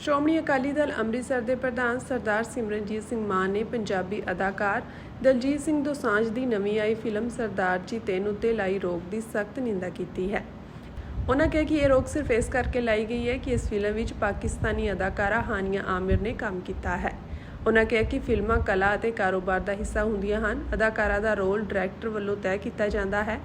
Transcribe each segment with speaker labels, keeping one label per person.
Speaker 1: ਸ਼੍ਰੋਮਣੀ ਅਕਾਲੀ ਦਲ ਅੰਮ੍ਰਿਤਸਰ ਦੇ ਪ੍ਰਧਾਨ ਸਰਦਾਰ ਸਿਮਰਨਜੀਤ ਸਿੰਘ ਮਾਨ ਨੇ ਪੰਜਾਬੀ ਅਦਾਕਾਰ ਦਲਜੀਤ ਸਿੰਘ ਦੋਸਾਂਝ ਦੀ ਨਵੀਂ ਆਈ ਫਿਲਮ ਸਰਦਾਰ ਜੀ ਤਿੰਨ ਉੱਤੇ ਲਾਈ ਰੋਕ ਦੀ ਸਖਤ ਨਿੰਦਾ ਕੀਤੀ ਹੈ। ਉਹਨਾਂ ਕਿਹਾ ਕਿ ਇਹ ਰੋਕ ਸਿਰਫ ਇਸ ਕਰਕੇ ਲਾਈ ਗਈ ਹੈ ਕਿ ਇਸ ਫਿਲਮ ਵਿੱਚ ਪਾਕਿਸਤਾਨੀ ਅਦਾਕਾਰਾ ਹਾਨੀਆ ਆਮਿਰ ਨੇ ਕੰਮ ਕੀਤਾ ਹੈ। ਉਹਨਾਂ ਕਿਹਾ ਕਿ ਫਿਲਮਾਂ, ਕਲਾ ਅਤੇ ਕਾਰੋਬਾਰ ਦਾ ਹਿੱਸਾ ਹੁੰਦੀਆਂ ਹਨ। ਅਦਾਕਾਰਾ ਦਾ ਰੋਲ ਡਾਇਰੈਕਟਰ ਵੱਲੋਂ ਤੈਅ ਕੀਤਾ ਜਾਂਦਾ ਹੈ।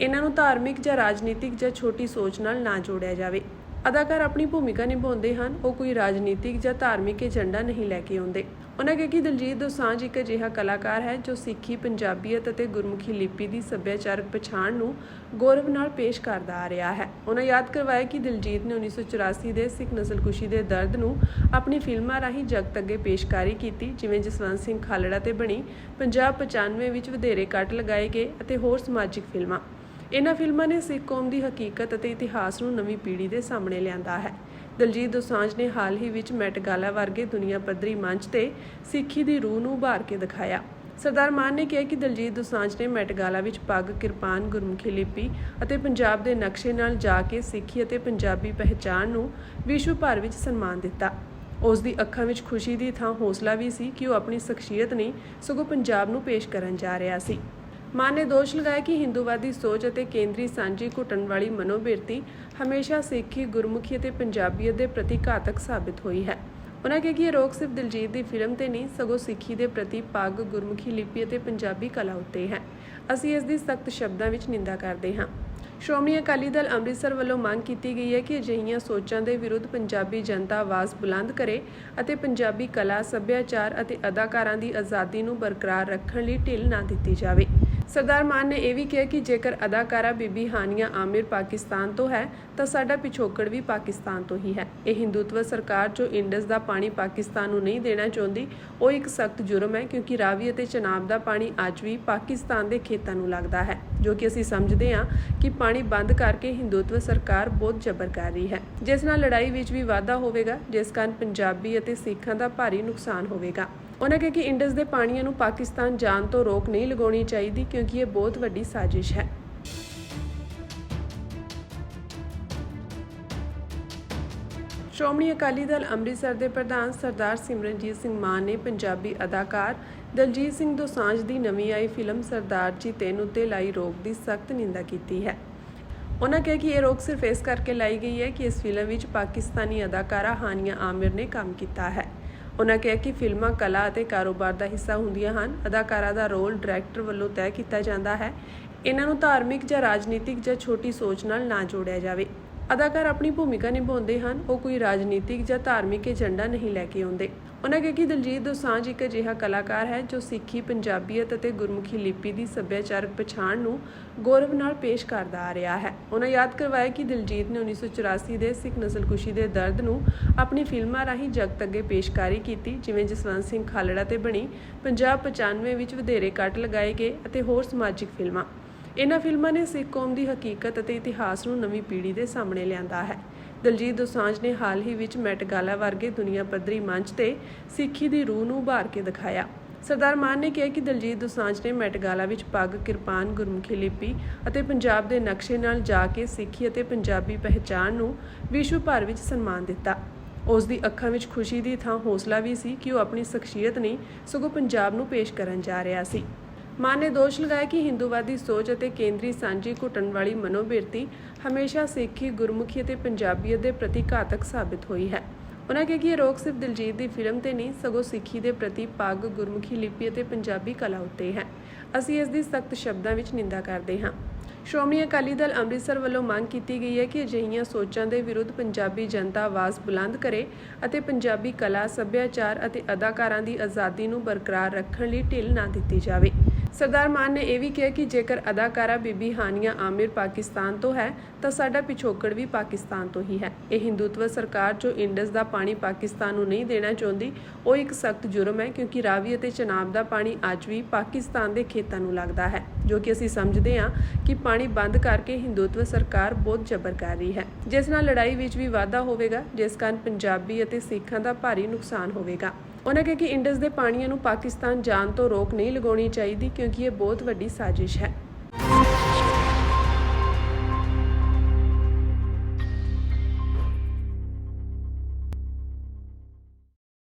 Speaker 1: ਇਹਨਾਂ ਨੂੰ ਧਾਰਮਿਕ ਜਾਂ ਰਾਜਨੀਤਿਕ ਜਾਂ ਛੋਟੀ ਸੋਚ ਨਾਲ ਨਾ ਜੋੜਿਆ ਜਾਵੇ। ਅਦਾਕਾਰ ਆਪਣੀ ਭੂਮਿਕਾ ਨਿਭਾਉਂਦੇ ਹਨ। ਉਹ ਕੋਈ ਰਾਜਨੀਤਿਕ ਜਾਂ ਧਾਰਮਿਕ ਏਜੰਡਾ ਨਹੀਂ ਲੈ ਕੇ ਆਉਂਦੇ। ਉਹਨਾਂ ਕਿਹਾ ਕਿ ਦਲਜੀਤ ਦੋਸਾਂਝ ਇੱਕ ਅਜਿਹਾ ਕਲਾਕਾਰ ਹੈ ਜੋ ਸਿੱਖੀ, ਪੰਜਾਬੀਅਤ ਅਤੇ ਗੁਰਮੁਖੀ ਲਿਪੀ ਦੀ ਸੱਭਿਆਚਾਰਕ ਪਛਾਣ ਨੂੰ ਗੌਰਵ ਨਾਲ ਪੇਸ਼ ਕਰਦਾ ਆ ਰਿਹਾ ਹੈ। ਉਹਨਾਂ ਯਾਦ ਕਰਵਾਇਆ ਕਿ ਦਿਲਜੀਤ ਨੇ 1984 ਦੇ ਸਿੱਖ ਨਸਲਕੁਸ਼ੀ ਦੇ ਦਰਦ ਨੂੰ ਆਪਣੀ ਫਿਲਮਾਂ ਰਾਹੀਂ ਜਗਤ ਅੱਗੇ ਪੇਸ਼ਕਾਰੀ ਕੀਤੀ, ਜਿਵੇਂ ਜਸਵੰਤ ਸਿੰਘ ਖਾਲੜਾ ਤੇ ਬਣੀ, ਪੰਜਾਬ 95 ਵਿੱਚ ਵਧੇਰੇ ਕੱਟ ਲਗਾਏ ਗਏ ਅਤੇ ਹੋਰ ਸਮਾਜਿਕ ਫਿਲਮਾਂ। ਇਹਨਾਂ ਫਿਲਮਾਂ ਨੇ ਸਿੱਖ ਕੌਮ ਦੀ ਹਕੀਕਤ ਅਤੇ ਇਤਿਹਾਸ ਨੂੰ ਨਵੀਂ ਪੀੜ੍ਹੀ ਦੇ ਸਾਹਮਣੇ ਲਿਆਂਦਾ ਹੈ। ਦਲਜੀਤ ਦੋਸਾਂਝ ਨੇ ਹਾਲ ਹੀ ਵਿੱਚ ਮੈਟ ਗਾਲਾ ਵਰਗੇ ਦੁਨੀਆ ਪੱਧਰੀ ਮੰਚ ਤੇ ਸਿੱਖੀ ਦੀ ਰੂਹ ਨੂੰ ਉਭਾਰ ਕੇ ਦਿਖਾਇਆ। ਸਰਦਾਰ ਮਾਨ ਨੇ ਕਿਹਾ ਕਿ ਦਲਜੀਤ ਦੋਸਾਂਝ ਨੇ ਮੈਟ ਗਾਲਾ ਵਿੱਚ ਪੱਗ, ਕਿਰਪਾਨ, ਗੁਰਮੁਖੀ ਲਿਪੀ ਅਤੇ ਪੰਜਾਬ ਦੇ ਨਕਸ਼ੇ ਨਾਲ ਜਾ ਕੇ ਸਿੱਖੀ ਅਤੇ ਪੰਜਾਬੀ ਪਹਿਚਾਣ ਨੂੰ ਵਿਸ਼ਵ ਭਰ ਵਿੱਚ ਸਨਮਾਨ ਦਿੱਤਾ। ਉਸ ਦੀ ਅੱਖਾਂ ਵਿੱਚ ਖੁਸ਼ੀ ਦੀ ਥਾਂ ਹੌਸਲਾ ਵੀ ਸੀ ਕਿ ਉਹ ਆਪਣੀ ਸ਼ਖਸੀਅਤ ਨਹੀਂ ਸਗੋਂ ਪੰਜਾਬ ਨੂੰ ਪੇਸ਼ ਕਰਨ ਜਾ ਰਿਹਾ ਸੀ। ਮਾਨ ਨੇ ਦੋਸ਼ ਲਗਾਇਆ ਕਿ ਹਿੰਦੂਵਾਦੀ ਸੋਚ ਅਤੇ ਕੇਂਦਰੀ ਸਾਂਝੀ ਘੁੱਟਣ ਵਾਲੀ ਮਨੋਬਿਰਤੀ ਹਮੇਸ਼ਾ ਸਿੱਖੀ, ਗੁਰਮੁਖੀ ਅਤੇ ਪੰਜਾਬੀਅਤ ਦੇ ਪ੍ਰਤੀ ਘਾਤਕ ਸਾਬਿਤ ਹੋਈ ਹੈ। ਉਹਨਾਂ ਕਿਹਾ ਕਿ ਇਹ ਰੋਕ ਸਿਰਫ ਦਿਲਜੀਤ ਦੀ ਫਿਲਮ ਤੇ ਨਹੀਂ, ਸਗੋਂ ਸਿੱਖੀ ਦੇ ਪ੍ਰਤੀ ਪੱਗ, ਗੁਰਮੁਖੀ ਲਿਪੀ ਅਤੇ ਪੰਜਾਬੀ ਕਲਾ ਉੱਤੇ ਹੈ। ਅਸੀਂ ਇਸ ਦੀ ਸਖਤ ਸ਼ਬਦਾਂ ਵਿੱਚ ਨਿੰਦਾ ਕਰਦੇ ਹਾਂ। ਸ਼੍ਰੋਮਣੀ ਅਕਾਲੀ ਦਲ ਅੰਮ੍ਰਿਤਸਰ ਵੱਲੋਂ ਮੰਗ ਕੀਤੀ ਗਈ ਹੈ ਕਿ ਅਜਿਹੀਆਂ ਸੋਚਾਂ ਦੇ ਵਿਰੁੱਧ ਪੰਜਾਬੀ ਜਨਤਾ ਆਵਾਜ਼ ਬੁਲੰਦ ਕਰੇ ਅਤੇ ਪੰਜਾਬੀ ਕਲਾ, ਸੱਭਿਆਚਾਰ ਅਤੇ ਅਦਾਕਾਰਾਂ ਦੀ ਆਜ਼ਾਦੀ ਨੂੰ ਬਰਕਰਾਰ ਰੱਖਣ ਲਈ ਢਿੱਲ ਨਾ ਦਿੱਤੀ ਜਾਵੇ। ਸਰਦਾਰ ਮਾਨ ਨੇ ਇਹ ਵੀ ਕਿਹਾ ਕਿ ਜੇਕਰ ਅਦਾਕਾਰਾ ਬੀਬੀ ਹਾਨੀਆ ਆਮਿਰ ਪਾਕਿਸਤਾਨ ਤੋਂ ਹੈ, ਤਾਂ ਸਾਡਾ ਪਿਛੋਕੜ ਵੀ ਪਾਕਿਸਤਾਨ ਤੋਂ ਹੀ ਹੈ। ਇਹ ਹਿੰਦੂਤਵ ਸਰਕਾਰ ਜੋ ਇੰਡਸ ਦਾ ਪਾਣੀ ਪਾਕਿਸਤਾਨ ਨੂੰ ਨਹੀਂ ਦੇਣਾ ਚਾਹੁੰਦੀ, ਉਹ ਇੱਕ ਸਖਤ ਜੁਰਮ ਹੈ ਕਿਉਂਕਿ ਰਾਵੀ ਅਤੇ ਚਨਾਬ ਦਾ ਪਾਣੀ ਅੱਜ ਵੀ ਪਾਕਿਸਤਾਨ ਦੇ ਖੇਤਾਂ ਨੂੰ ਲੱਗਦਾ ਹੈ, ਜੋ ਕਿ ਅਸੀਂ ਸਮਝਦੇ ਹਾਂ ਕਿ ਪਾਣੀ ਬੰਦ ਕਰਕੇ ਹਿੰਦੂਤਵ ਸਰਕਾਰ ਬਹੁਤ ਜ਼ਬਰ ਕਰ ਰਹੀ ਹੈ। ਜਿਸ ਨਾਲ ਲੜਾਈ ਵਿੱਚ ਵੀ ਵਾਧਾ ਹੋਵੇਗਾ, ਜਿਸ ਕਾਰਨ ਪੰਜਾਬੀ ਅਤੇ ਸਿੱਖਾਂ ਦਾ ਭਾਰੀ ਨੁਕਸਾਨ ਹੋਵੇਗਾ। ਉਹਨਾਂ ਕਿਹਾ ਕਿ ਇੰਡਸ ਦੇ ਪਾਣੀਆਂ ਨੂੰ ਪਾਕਿਸਤਾਨ ਜਾਣ ਤੋਂ ਰੋਕ ਨਹੀਂ ਲਗਾਉਣੀ ਚਾਹੀਦੀ ਕਿਉਂਕਿ ਇਹ ਬਹੁਤ ਵੱਡੀ ਸਾਜ਼ਿਸ਼ ਹੈ। ਸ਼੍ਰੋਮਣੀ ਅਕਾਲੀ ਦਲ ਅੰਮ੍ਰਿਤਸਰ ਦੇ ਪ੍ਰਧਾਨ ਸਰਦਾਰ ਸਿਮਰਨਜੀਤ ਸਿੰਘ ਮਾਨ ਨੇ ਪੰਜਾਬੀ ਅਦਾਕਾਰ ਦਲਜੀਤ ਸਿੰਘ ਦੋਸਾਂਝ ਦੀ ਨਵੀਂ ਆਈ ਫਿਲਮ ਸਰਦਾਰ ਜੀ ਤਿੰਨ 'ਤੇ ਲਾਈ ਰੋਕ ਦੀ ਸਖਤ ਨਿੰਦਾ ਕੀਤੀ ਹੈ। ਉਹਨਾਂ ਕਿਹਾ ਕਿ ਇਹ ਰੋਕ ਸਿਰਫ ਇਸ ਕਰਕੇ ਲਾਈ ਗਈ ਹੈ ਕਿ ਇਸ ਫਿਲਮ ਵਿੱਚ ਪਾਕਿਸਤਾਨੀ ਅਦਾਕਾਰਾ ਹਾਨੀਆ ਆਮਿਰ ਨੇ ਕੰਮ ਕੀਤਾ ਹੈ। ਉਹਨਾਂ ਕਿਹਾ ਕਿ ਫਿਲਮਾਂ, ਕਲਾ ਅਤੇ ਕਾਰੋਬਾਰ ਦਾ ਹਿੱਸਾ ਹੁੰਦੀਆਂ ਹਨ। ਅਦਾਕਾਰਾ ਦਾ ਰੋਲ ਡਾਇਰੈਕਟਰ ਵੱਲੋਂ ਤੈਅ ਕੀਤਾ ਜਾਂਦਾ ਹੈ। ਇਹਨਾਂ ਨੂੰ ਧਾਰਮਿਕ ਜਾਂ ਰਾਜਨੀਤਿਕ ਜਾਂ ਛੋਟੀ ਸੋਚ ਨਾਲ ਨਾ ਜੋੜਿਆ ਜਾਵੇ। ਅਦਾਕਾਰ ਆਪਣੀ ਭੂਮਿਕਾ ਨਿਭਾਉਂਦੇ ਹਨ। ਉਹ ਕੋਈ ਰਾਜਨੀਤਿਕ ਜਾਂ ਧਾਰਮਿਕ ਏਜੰਡਾ ਨਹੀਂ ਲੈ ਕੇ ਆਉਂਦੇ। ਉਹਨਾਂ ਕਿਹਾ ਕਿ ਦਲਜੀਤ ਦੋਸਾਂਝ ਇੱਕ ਅਜਿਹਾ ਕਲਾਕਾਰ ਹੈ ਜੋ ਸਿੱਖੀ, ਪੰਜਾਬੀਅਤ ਅਤੇ ਗੁਰਮੁਖੀ ਲਿਪੀ ਦੀ ਸੱਭਿਆਚਾਰਕ ਪਛਾਣ ਨੂੰ ਗੌਰਵ ਨਾਲ ਪੇਸ਼ ਕਰਦਾ ਆ ਰਿਹਾ ਹੈ। ਉਹਨਾਂ ਯਾਦ ਕਰਵਾਇਆ ਕਿ ਦਿਲਜੀਤ ਨੇ 1984 ਦੇ ਸਿੱਖ ਨਸਲਕੁਸ਼ੀ ਦੇ ਦਰਦ ਨੂੰ ਆਪਣੀ ਫਿਲਮਾਂ ਰਾਹੀਂ ਜਗਤ ਅੱਗੇ ਪੇਸ਼ਕਾਰੀ ਕੀਤੀ, ਜਿਵੇਂ ਜਸਵੰਤ ਸਿੰਘ ਖਾਲੜਾ ਤੇ ਬਣੀ ਪੰਜਾਬ 95 ਵਿੱਚ ਵਧੇਰੇ ਕੱਟ ਲਗਾਏ ਗਏ ਅਤੇ ਹੋਰ ਸਮਾਜਿਕ ਫਿਲਮਾਂ। ਇਹਨਾਂ ਫਿਲਮਾਂ ਨੇ ਸਿੱਖ ਕੌਮ ਦੀ ਹਕੀਕਤ ਅਤੇ ਇਤਿਹਾਸ ਨੂੰ ਨਵੀਂ ਪੀੜ੍ਹੀ ਦੇ ਸਾਹਮਣੇ ਲਿਆਂਦਾ ਹੈ। ਦਲਜੀਤ ਦੋਸਾਂਝ ਨੇ ਹਾਲ ਹੀ ਵਿੱਚ ਮੈਟ ਗਾਲਾ ਵਰਗੇ ਦੁਨੀਆ ਪੱਧਰੀ ਮੰਚ ਤੇ ਸਿੱਖੀ ਦੀ ਰੂਹ ਨੂੰ ਉਭਾਰ ਕੇ ਦਿਖਾਇਆ। ਸਰਦਾਰ ਮਾਨ ਨੇ ਕਿਹਾ ਕਿ ਦਲਜੀਤ ਦੋਸਾਂਝ ਨੇ ਮੈਟ ਗਾਲਾ ਵਿੱਚ ਪੱਗ, ਕਿਰਪਾਨ, ਗੁਰਮੁਖੀ ਲਿਪੀ ਅਤੇ ਪੰਜਾਬ ਦੇ ਨਕਸ਼ੇ ਨਾਲ ਜਾ ਕੇ ਸਿੱਖੀ ਅਤੇ ਪੰਜਾਬੀ ਪਹਿਚਾਣ ਨੂੰ ਵਿਸ਼ਵ ਭਰ ਵਿੱਚ ਸਨਮਾਨ ਦਿੱਤਾ। ਉਸ ਦੀ ਅੱਖਾਂ ਵਿੱਚ ਖੁਸ਼ੀ ਦੀ ਥਾਂ ਹੌਸਲਾ ਵੀ ਸੀ ਕਿ ਉਹ ਆਪਣੀ ਸ਼ਖਸੀਅਤ ਨਹੀਂ, ਸਗੋਂ ਪੰਜਾਬ ਨੂੰ ਪੇਸ਼ ਕਰਨ ਜਾ ਰਿਹਾ ਸੀ। ਮਾਨ ਨੇ ਦੋਸ਼ ਲਗਾਇਆ ਕਿ ਹਿੰਦੂਵਾਦੀ ਸੋਚ ਅਤੇ ਕੇਂਦਰੀ ਸਾਂਝੀ ਘੁੱਟਣ ਵਾਲੀ ਮਨੋਬਿਰਤੀ ਹਮੇਸ਼ਾ ਸਿੱਖੀ, ਗੁਰਮੁਖੀ ਅਤੇ ਪੰਜਾਬੀਅਤ ਦੇ ਪ੍ਰਤੀ ਘਾਤਕ ਸਾਬਿਤ ਹੋਈ ਹੈ। ਉਹਨਾਂ ਕਿਹਾ ਕਿ ਇਹ ਰੋਕ ਸਿਰਫ ਦਿਲਜੀਤ ਦੀ ਫਿਲਮ ਤੇ ਨਹੀਂ, ਸਗੋਂ ਸਿੱਖੀ ਦੇ ਪ੍ਰਤੀ ਪੱਗ, ਗੁਰਮੁਖੀ ਲਿਪੀ ਅਤੇ ਪੰਜਾਬੀ ਕਲਾ ਉੱਤੇ ਹੈ। ਅਸੀਂ ਇਸ ਦੀ ਸਖਤ ਸ਼ਬਦਾਂ ਵਿੱਚ ਨਿੰਦਾ ਕਰਦੇ ਹਾਂ। ਸ਼੍ਰੋਮਣੀ ਅਕਾਲੀ ਦਲ ਅੰਮ੍ਰਿਤਸਰ ਵੱਲੋਂ ਮੰਗ ਕੀਤੀ ਗਈ ਹੈ ਕਿ ਅਜਿਹੀਆਂ ਸੋਚਾਂ ਦੇ ਵਿਰੁੱਧ ਪੰਜਾਬੀ ਜਨਤਾ ਆਵਾਜ਼ ਬੁਲੰਦ ਕਰੇ ਅਤੇ ਪੰਜਾਬੀ ਕਲਾ, ਸੱਭਿਆਚਾਰ ਅਤੇ ਅਦਾਕਾਰਾਂ ਦੀ ਆਜ਼ਾਦੀ ਨੂੰ ਬਰਕਰਾਰ ਰੱਖਣ ਲਈ ਢਿੱਲ ਨਾ ਦਿੱਤੀ ਜਾਵੇ। ਸਰਦਾਰ ਮਾਨ ਨੇ ਇਹ ਵੀ ਕਿਹਾ ਕਿ ਜੇਕਰ ਅਦਾਕਾਰਾ ਬੀਬੀ ਹਾਨੀਆ ਆਮਿਰ ਪਾਕਿਸਤਾਨ ਤੋਂ ਹੈ, ਤਾਂ ਸਾਡਾ ਪਿਛੋਕੜ ਵੀ ਪਾਕਿਸਤਾਨ ਤੋਂ ਹੀ ਹੈ। ਇਹ ਹਿੰਦੂਤਵ ਸਰਕਾਰ ਜੋ ਇੰਡਸ ਦਾ ਪਾਣੀ ਪਾਕਿਸਤਾਨ ਨੂੰ ਨਹੀਂ ਦੇਣਾ ਚਾਹੁੰਦੀ, ਉਹ ਇੱਕ ਸਖਤ ਜੁਰਮ ਹੈ ਕਿਉਂਕਿ ਰਾਵੀ ਅਤੇ ਚਨਾਬ ਦਾ ਪਾਣੀ ਅੱਜ ਵੀ ਪਾਕਿਸਤਾਨ ਦੇ ਖੇਤਾਂ ਨੂੰ ਲੱਗਦਾ ਹੈ। ਜੋ ਕਿ ਅਸੀਂ ਸਮਝਦੇ ਹਾਂ ਕਿ ਪਾਣੀ ਬੰਦ ਕਰਕੇ ਹਿੰਦੂਤਵ ਸਰਕਾਰ ਬਹੁਤ ਜ਼ਬਰ ਕਰ ਰਹੀ ਹੈ। ਜਿਸ ਨਾਲ ਲੜਾਈ ਵਿੱਚ ਵੀ ਵਾਧਾ ਹੋਵੇਗਾ, ਜਿਸ ਕਾਰਨ ਪੰਜਾਬੀ ਅਤੇ ਸਿੱਖਾਂ ਦਾ ਭਾਰੀ ਨੁਕਸਾਨ ਹੋਵੇਗਾ। ਉਹਨਾਂ ਕਿਹਾ ਕਿ ਇੰਡਸ ਦੇ ਪਾਣੀਆਂ ਨੂੰ ਪਾਕਿਸਤਾਨ ਜਾਣ ਤੋਂ ਰੋਕ ਨਹੀਂ ਲਗਾਉਣੀ ਚਾਹੀਦੀ ਕਿਉਂਕਿ ਇਹ ਬਹੁਤ ਵੱਡੀ ਸਾਜ਼ਿਸ਼ ਹੈ।